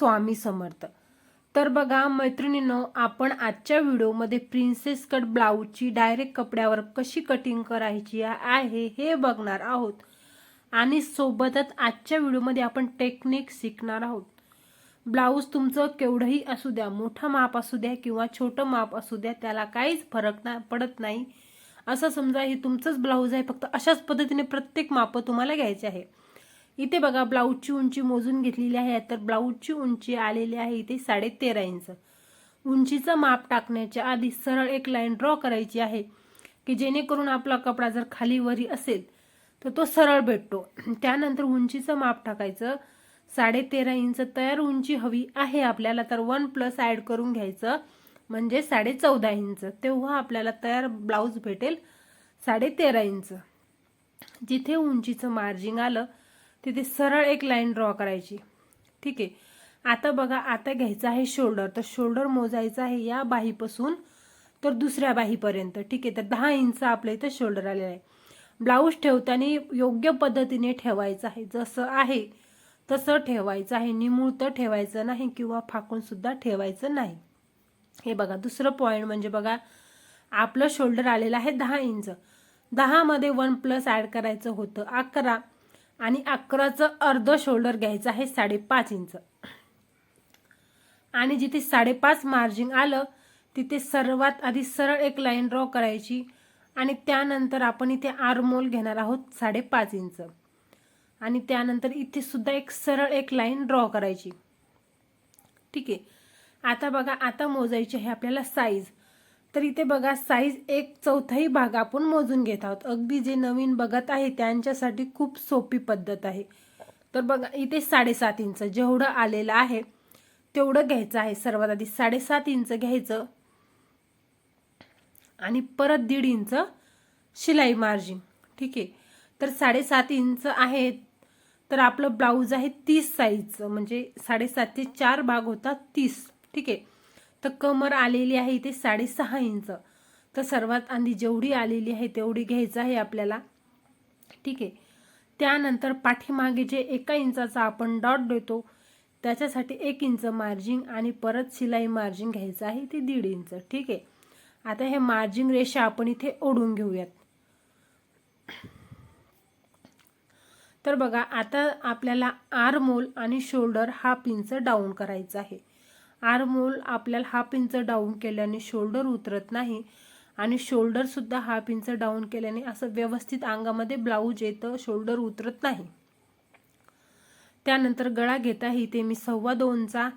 स्वामी समर्थ. तर बघा मैत्रिणींनो आपण आजच्या व्हिडिओमध्ये प्रिन्सेस कट ब्लाऊजची डायरेक्ट कपड्यावर कशी कटिंग करायची आहे हे बघणार आहोत. आणि सोबतच आजच्या व्हिडिओमध्ये आपण टेक्निक शिकणार आहोत. ब्लाऊज तुमचं केवढंही असू द्या मोठं माप असू द्या किंवा छोटं माप असू द्या त्याला काहीच फरक ना पडत नाही. असं समजा हे तुमचंच ब्लाऊज आहे फक्त अशाच पद्धतीने प्रत्येक मापं तुम्हाला घ्यायचे आहे. इथे बघा ब्लाऊजची उंची मोजून घेतलेली आहे. तर ब्लाऊजची उंची आलेली आहे इथे साडे तेरा इंच. उंचीचं माप टाकण्याच्या आधी सरळ एक लाईन ड्रॉ करायची आहे की जेणेकरून आपला कपडा जर खाली वरी असेल तर तो सरळ भेटतो. त्यानंतर उंचीचं माप टाकायचं. साडे तेरा इंच तयार उंची हवी आहे आपल्याला तर वन प्लस ॲड करून घ्यायचं. म्हणजे साडे चौदा इंच. तेव्हा आपल्याला तयार ब्लाऊज भेटेल साडे तेरा इंच. जिथे उंचीचं मार्जिंग आलं तिथे सरळ एक लाईन ड्रॉ करायची. ठीक आहे. आता बघा आता घ्यायचं आहे शोल्डर. तर शोल्डर मोजायचं आहे या बाहीपासून तर दुसऱ्या बाहीपर्यंत. ठीक आहे. तर दहा इंच आपल्या इथं शोल्डर आलेलं आहे. ब्लाऊज ठेवताना योग्य पद्धतीने ठेवायचं आहे. जसं आहे तसं ठेवायचं आहे. निमुळतं ठेवायचं नाही किंवा फाकूनसुद्धा ठेवायचं नाही. हे बघा दुसरं पॉईंट म्हणजे बघा आपलं शोल्डर आलेलं आहे दहा इंच. दहामध्ये वन प्लस ॲड करायचं होतं. अकरा. आणि अकराचं अर्ध शोल्डर घ्यायचं आहे साडेपाच इंच. आणि जिथे साडेपाच मार्जिन आलं तिथे सर्वात आधी सरळ एक लाईन ड्रॉ करायची आणि त्यानंतर आपण इथे आरमोल घेणार आहोत साडेपाच इंच. आणि त्यानंतर इथे सुद्धा एक सरळ एक लाईन ड्रॉ करायची. ठीक आहे? आता बघा आता मोजायची आहे आपल्याला साईज तर इथे बघा साईज एक चौथाही भाग आपण मोजून घेत आहोत. अगदी जे नवीन बघत आहे त्यांच्यासाठी खूप सोपी पद्धत आहे. तर बघा इथे साडेसात इंच जेवढं आलेलं आहे तेवढं घ्यायचं आहे. सर्वात आधी साडेसात इंच घ्यायचं. आणि परत दीड इंच शिलाई मार्जिन ठीक आहे? तर साडेसात इंच आहे तर आपलं ब्लाऊज आहे तीस साईजचं म्हणजे साडेसातचे चार भाग होतात तीस. ठीक आहे? तर कमर आलेली आहे इथे साडेसहा इंच. तर सर्वात आधी जेवढी आलेली आहे तेवढी घ्यायचं आहे आपल्याला. ठीक आहे. त्यानंतर पाठीमागे जे एका इंचाचा आपण डॉट देतो त्याच्यासाठी एक इंच मार्जिंग आणि परत शिलाई मार्जिंग घ्यायचं आहे ते दीड इंच. ठीक आहे. आता हे मार्जिंग रेषा आपण इथे ओढून घेऊयात. तर बघा आता आपल्याला आरमोल आणि शोल्डर हा पिंच डाऊन करायचा आहे. आरमोल आपल्याला हाफ इंच डाऊन केल्याने शोल्डर उतरत नाही आणि शोल्डरसुद्धा हाफ इंच डाऊन केल्याने असं व्यवस्थित अंगामध्ये ब्लाऊज येतं शोल्डर उतरत नाही. त्यानंतर गळा घेता आहे इथे मी सव्वा दोनचा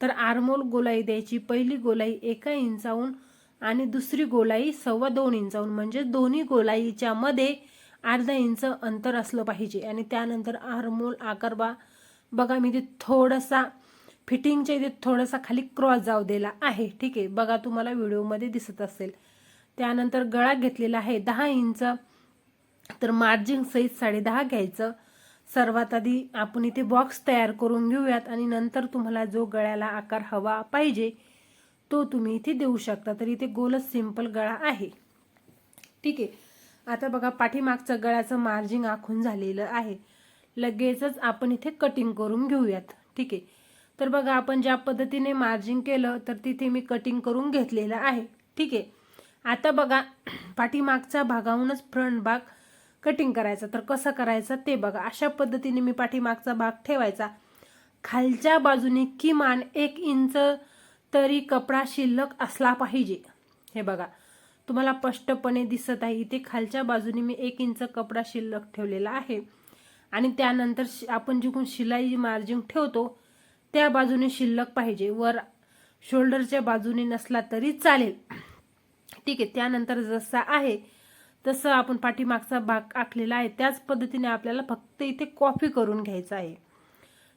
तर आरमोल गोलाई द्यायची पहिली गोलाई एका इंचाहून आणि दुसरी गोलाई सव्वा दोन इंचाहून. म्हणजे दोन्ही गोलाईच्या मध्ये अर्धा इंच अंतर असलं पाहिजे. आणि त्यानंतर आरमोल आकारबा बघा मी ते थोडासा फिटिंगच्या इथे थोडासा खाली क्रॉस जाऊ दिला आहे. ठीक आहे. बघा तुम्हाला व्हिडिओमध्ये दिसत असेल. त्यानंतर गळा घेतलेला आहे. दहा इंच. तर मार्जिन सहित साडे दहा घ्यायचं. सर्वात आधी आपण इथे बॉक्स तयार करून घेऊयात आणि नंतर तुम्हाला जो गळ्याला आकार हवा पाहिजे तो तुम्ही इथे देऊ शकता. तर इथे गोलच सिंपल गळा आहे. ठीक आहे. आता बघा पाठीमागचं गळ्याचं मार्जिंग आखून झालेलं आहे. लगेचच आपण इथे कटिंग करून घेऊयात. ठीक आहे. तर बघा आपण ज्या पद्धतीने मार्जिन केलं तर तिथे मी कटिंग करून घेतलेलं आहे. ठीक आहे? आता बघा पाठीमागचा भागाहूनच फ्रंट भाग कटिंग करायचा. तर कसं करायचं? ते बघा. अशा पद्धतीने मी पाठीमागचा भाग ठेवायचा. खालच्या बाजूने किमान एक इंच तरी कपडा शिल्लक असला पाहिजे. हे बघा. तुम्हाला स्पष्टपणे दिसत आहे इथे खालच्या बाजूने मी एक इंच कपडा शिल्लक ठेवलेला आहे. आणि त्यानंतर आपण जिकून शिलाई मार्जिन ठेवतो त्या बाजूने शिल्लक पाहिजे. वर शोल्डरच्या बाजूने नसला तरी चालेल. ठीक आहे त्यानंतर जसा आहे तसं आपण पाठीमागचा भाग आखलेला आहे. त्याच पद्धतीने आपल्याला फक्त इथे कॉपी करून घ्यायचं आहे.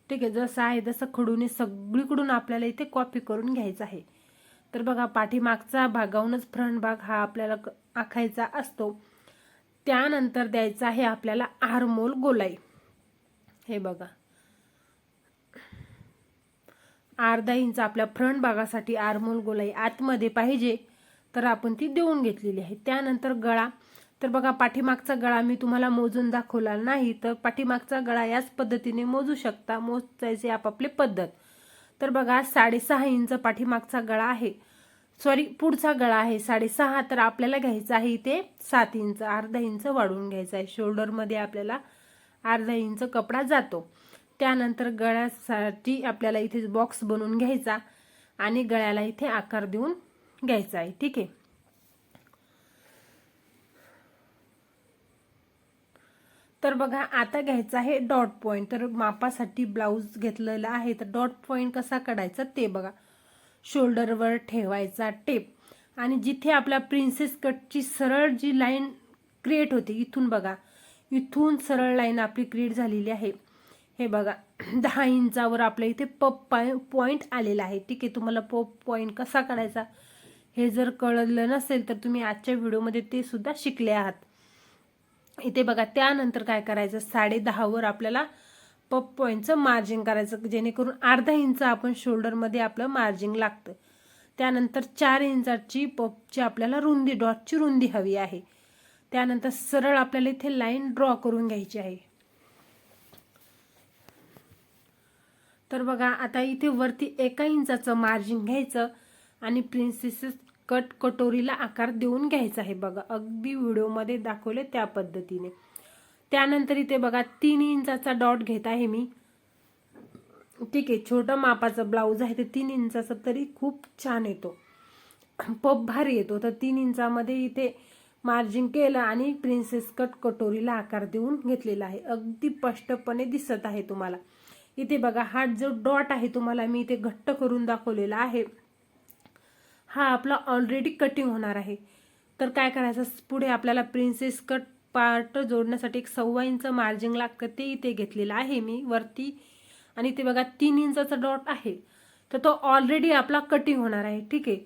ठीक आहे जसं आहे तसं खडूने सगळीकडून आपल्याला इथे कॉपी करून घ्यायचं आहे. तर बघा पाठीमागचा भागाहूनच फ्रंट भाग हा आपल्याला आखायचा असतो. त्यानंतर द्यायचा आहे आपल्याला आरमोल गोलाई. हे बघा. अर्धा इंच आपल्या फ्रंट भागासाठी आरमोल गोलाई आतमध्ये पाहिजे तर आपण ती देऊन घेतलेली आहे. त्यानंतर गळा. तर बघा पाठीमागचा गळा मी तुम्हाला मोजून दाखवला नाही तर पाठीमागचा गळा याच पद्धतीने मोजू शकता. मोजायचे आपापली पद्धत. तर बघा साडेसहा इंच पाठीमागचा गळा आहे. सॉरी पुढचा गळा आहे. साडेसहा तर आपल्याला घ्यायचा आहे इथे सात इंच. अर्धा इंच वाढवून घ्यायचा आहे. शोल्डरमध्ये आपल्याला अर्धा इंच कपडा जातो. त्यानंतर गळ्यासाठी आपल्याला इथे बॉक्स बनवून घ्यायचा आणि गळ्याला इथे आकार देऊन घ्यायचा आहे. ठीक आहे? तर बघा आता घ्यायचं आहे डॉट पॉईंट तर मापासाठी ब्लाऊज घेतलेला आहे. तर डॉट पॉईंट कसा काढायचा? ते बघा. शोल्डरवर ठेवायचा टेप आणि जिथे आपल्या प्रिन्सेस कटची सरळ जी लाईन क्रिएट होते इथून बघा. इथून सरळ लाईन आपली क्रिएट झालेली आहे. हे बघा दहा इंचावर आपल्या इथे पप पॉईंट आलेला आहे. ठीक आहे तुम्हाला पप पॉईंट कसा काढायचा हे जर कळलं नसेल तर तुम्ही आजच्या व्हिडिओमध्ये ते सुद्धा शिकले आहात. इथे बघा त्यानंतर काय करायचं? साडे दहावर आपल्याला पप पॉईंटचं मार्जिंग करायचं जेणेकरून अर्धा इंच आपण शोल्डरमध्ये आपलं मार्जिंग लागतं. त्यानंतर चार इंचाची पपची आपल्याला रुंदी डॉटची रुंदी हवी आहे. त्यानंतर सरळ आपल्याला इथे लाईन ड्रॉ करून घ्यायची आहे. तर बघा आता इथे वरती एका इंचाचं मार्जिन घ्यायचं आणि प्रिन्सेस कट कटोरीला आकार देऊन घ्यायचा आहे बघा. अगदी व्हिडिओमध्ये दाखवले त्या पद्धतीने. त्यानंतर इथे बघा तीन इंचाचा डॉट घेत आहे मी. ठीक आहे छोटं मापाचं ब्लाऊज आहे ते तीन इंचाचा तरी खूप छान येतो. पप भारी येतो. तर तीन इंचामध्ये इथे मार्जिन केलं आणि प्रिन्सेस कट कटोरीला आकार देऊन घेतलेला आहे. अगदी स्पष्टपणे दिसत आहे तुम्हाला. इथे बघा हा जो डॉट आहे तुम्हाला मी इथे घट्ट करून दाखवलेला आहे हा आपला ऑलरेडी कटिंग होणार आहे. तर काय करायचं पुढे आपल्याला प्रिन्सेस कट पार्ट जोडण्यासाठी एक सव्वा इंच मार्जिंग लागतं ते इथे घेतलेलं आहे मी वरती. आणि ते बघा तीन इंचाचा डॉट आहे. तर तो ऑलरेडी आपला कटिंग होणार आहे ठीक आहे.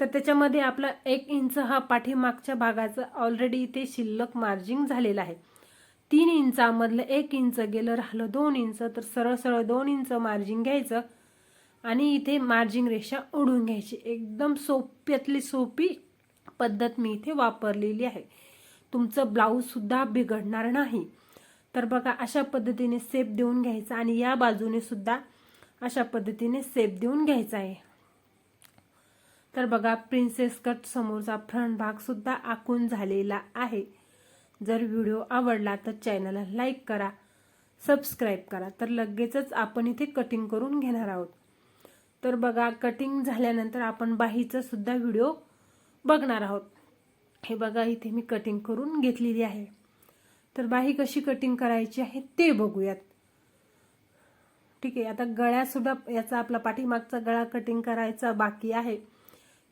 तर त्याच्यामध्ये आपला एक इंच हा पाठीमागच्या भागाचं ऑलरेडी इथे शिल्लक मार्जिंग झालेला आहे. तीन इंचामधलं एक इंच गेलं राहिलं दोन इंच तर सरळ सरळ दोन इंच मार्जिन घ्यायचं आणि इथे मार्जिन रेषा ओढून घ्यायची. एकदम सोप्यातली सोपी पद्धत मी इथे वापरलेली आहे. तुमचं ब्लाऊजसुद्धा बिघडणार नाही. तर बघा अशा पद्धतीने सेप देऊन घ्यायचा आणि या बाजूने सुद्धा अशा पद्धतीने सेप देऊन घ्यायचा आहे. तर बघा प्रिन्सेस कट समोरचा फ्रंट भाग सुद्धा आखून झालेला आहे. जर व्हिडिओ आवडला तर चॅनलला लाईक करा सबस्क्राईब करा. तर लगेचच आपण इथे कटिंग करून घेणार आहोत. तर बघा कटिंग झाल्यानंतर आपण बाहीचा सुद्धा व्हिडिओ बघणार आहोत. हे बघा इथे मी कटिंग करून घेतलेली आहे. तर बाही कशी कटिंग करायची आहे ते बघूयात. ठीक आहे आता गळ्यासुद्धा याचा आपला पाठीमागचा गळा कटिंग करायचा बाकी आहे.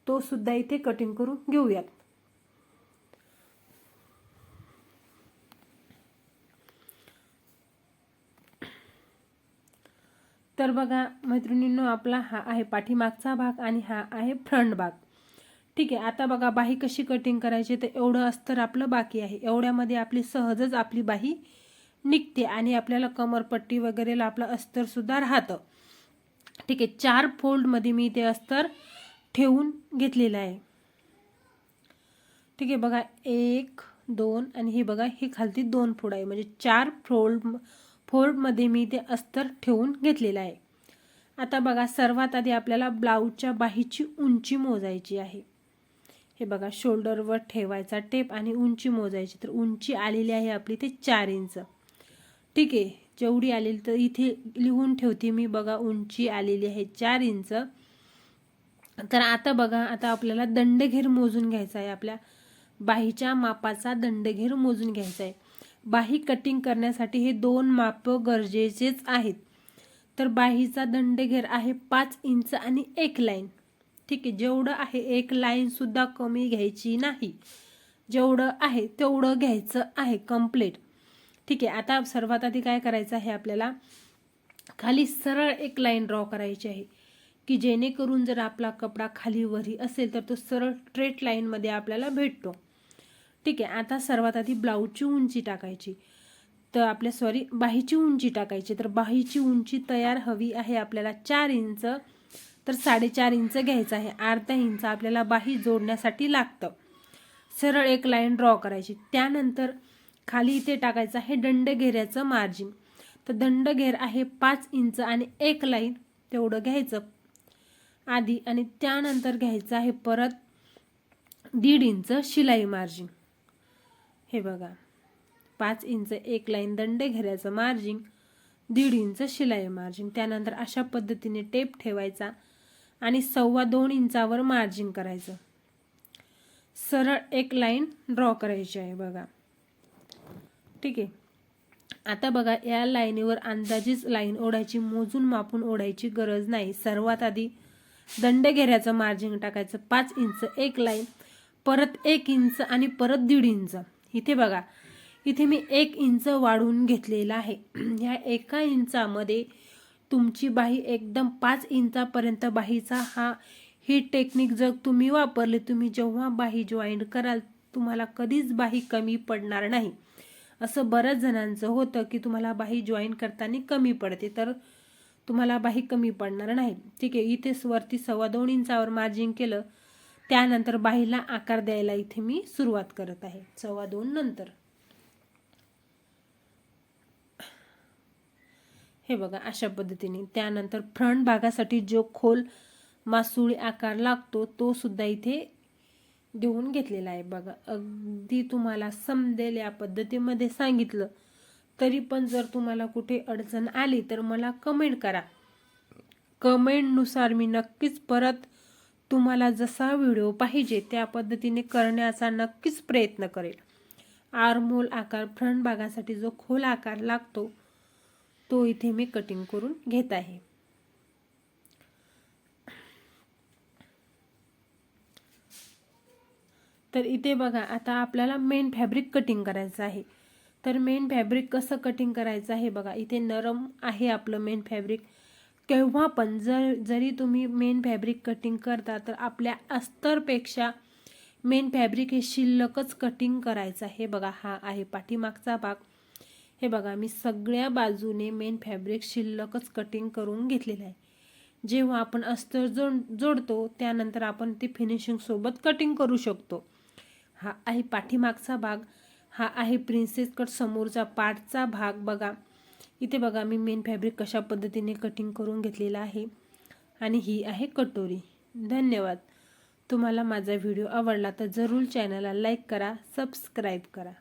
तो सुद्धा इथे कटिंग करून घेऊयात. तर बघा मैत्रिणींनो आपला हा आहे पाठीमागचा भाग आणि हा आहे फ्रंट भाग. ठीक आहे आता बघा बाही कशी कटिंग करायची तर एवढं अस्तर आपलं बाकी आहे. एवढ्यामध्ये आपली सहजच आपली बाही निघते आणि आपल्याला कमरपट्टी वगैरेला आपलं अस्तरसुद्धा राहतं. ठीक आहे चार फोल्डमध्ये मी ते अस्तर ठेवून घेतलेलं आहे. ठीक आहे बघा एक दोन आणि हे बघा हे खालती दोन फोड आहे. म्हणजे चार फोल्ड फोल्डमध्ये मी ते अस्तर ठेवून घेतलेलं आहे. आता बघा सर्वात आधी आपल्याला ब्लाऊजच्या बाहीची उंची मोजायची आहे. हे बघा शोल्डरवर ठेवायचा टेप आणि उंची मोजायची. तर उंची आलेली आहे आपली ते चार इंच. ठीक आहे जेवढी आलेली तर इथे लिहून ठेवते मी. बघा उंची आलेली आहे चार इंच. तर आता बघा आता आपल्याला दंडघेर मोजून घ्यायचा आहे. आपल्या बाहीच्या मापाचा दंडघेर मोजून घ्यायचा आहे. बाही कटिंग करण्यासाठी हे दोन माप गरजेचेच आहेत. तर बाहीचा दंडघेर आहे पाच इंच आणि एक लाईन. ठीक आहे जेवढं आहे एक लाईनसुद्धा कमी घ्यायची नाही. जेवढं आहे तेवढं घ्यायचं आहे कंप्लीट ठीक आहे आता सर्वात आधी काय करायचं आहे आपल्याला? खाली सरळ एक लाईन ड्रॉ करायची आहे की जेणेकरून जर आपला कपडा खाली वरी असेल तर तो सरळ स्ट्रेट लाईनमध्ये आपल्याला भेटतो. ठीक आहे आता सर्वात आधी ब्लाऊजची उंची टाकायची. तर आपल्या सॉरी बाहीची उंची टाकायची. तर बाहीची उंची तयार हवी आहे आपल्याला चार इंच. तर साडेचार इंच घ्यायचं आहे. अर्धा इंच आपल्याला बाही जोडण्यासाठी लागतं. सरळ एक लाईन ड्रॉ करायची. त्यानंतर खाली इथे टाकायचं आहे दंडघेऱ्याचं मार्जिन. तर दंडघेर आहे पाच इंच आणि एक लाईन. तेवढं घ्यायचं. आधी आणि त्यानंतर घ्यायचं आहे परत दीड इंच शिलाई मार्जिन. हे बघा. पाच इंच एक लाईन दंडे घेऱ्याचं मार्जिंग दीड इंच शिलाई मार्जिन त्यानंतर अशा पद्धतीने टेप ठेवायचा आणि सव्वा दोन इंचावर मार्जिन करायचं. सरळ एक लाईन ड्रॉ करायची आहे बघा. ठीक आहे? आता बघा या लाईनीवर अंदाजीच लाईन ओढायची मोजून मापून ओढायची गरज नाही. सर्वात आधी दंड घेऱ्याचं मार्जिन टाकायचं. पाच इंच एक लाईन परत एक इंच आणि परत दीड इंच. इथे बघा. इथे मी एक इंच वाढून घेतलेला आहे. ह्या एका इंचामध्ये तुमची बाही एकदम पाच इंचापर्यंत बाहीचा हा ही टेक्निक जर तुम्ही वापरली तुम्ही जेव्हा बाही जॉईंट कराल तुम्हाला कधीच बाही कमी पडणार नाही. असं बऱ्याच जणांचं होतं की तुम्हाला बाही जॉईन करताना कमी पडते तर तुम्हाला बाही कमी पडणार नाही. ठीक आहे इथेच वरती सव्वा दोन इंचावर मार्जिन केलं त्यानंतर बाहीला आकार द्यायला इथे मी सुरुवात करत आहे. सव्वा दोन नंतर. हे बघा अशा पद्धतीने. त्यानंतर फ्रंट भागासाठी जो खोल मासुळी आकार लागतो तो सुद्धा इथे देऊन घेतलेला आहे. बघा अगदी तुम्हाला समजेल या पद्धतीमध्ये सांगितलं तरी पण जर तुम्हाला कुठे अडचण आली तर मला कमेंट करा. कमेंटनुसार मी नक्कीच परत तुम्हाला जसा व्हिडिओ पाहिजे त्या पद्धतीने करण्याचा नक्कीच प्रयत्न करेल. आरमोल आकार फ्रंट भागासाठी जो खोल आकार लागतो तो इथे मी कटिंग करून घेत आहे. तर इथे बघा आता आपल्याला मेन फॅब्रिक कटिंग करायचं आहे. तर मेन फॅब्रिक कसं कटिंग करायचं आहे बघा इथे नरम आहे आपलं मेन फॅब्रिक केव्हा पण जर जरी तुम्ही मेन फॅब्रिक कटिंग करता तर आपल्या अस्तरपेक्षा मेन फॅब्रिक हे शिल्लकच कटिंग करायचं हे बघा हा आहे पाठीमागचा भाग. हे बघा मी सगळ्या बाजूने मेन फॅब्रिक शिल्लकच कटिंग करून घेतलेलं आहे. जेव्हा आपण अस्तर जोड जोडतो त्यानंतर आपण ते फिनिशिंगसोबत कटिंग करू शकतो. हा आहे पाठीमागचा भाग. हा आहे प्रिन्सेस कट समोरचा पाठचा भाग. बघा इथे बघा मी मेन फॅब्रिक कशा पद्धतीने कटिंग करून घेतलेला आहे. आणि ही आहे कटोरी. धन्यवाद. तुम्हाला माझा व्हिडिओ आवडला तर जरूर चॅनलला लाईक करा सबस्क्राईब करा.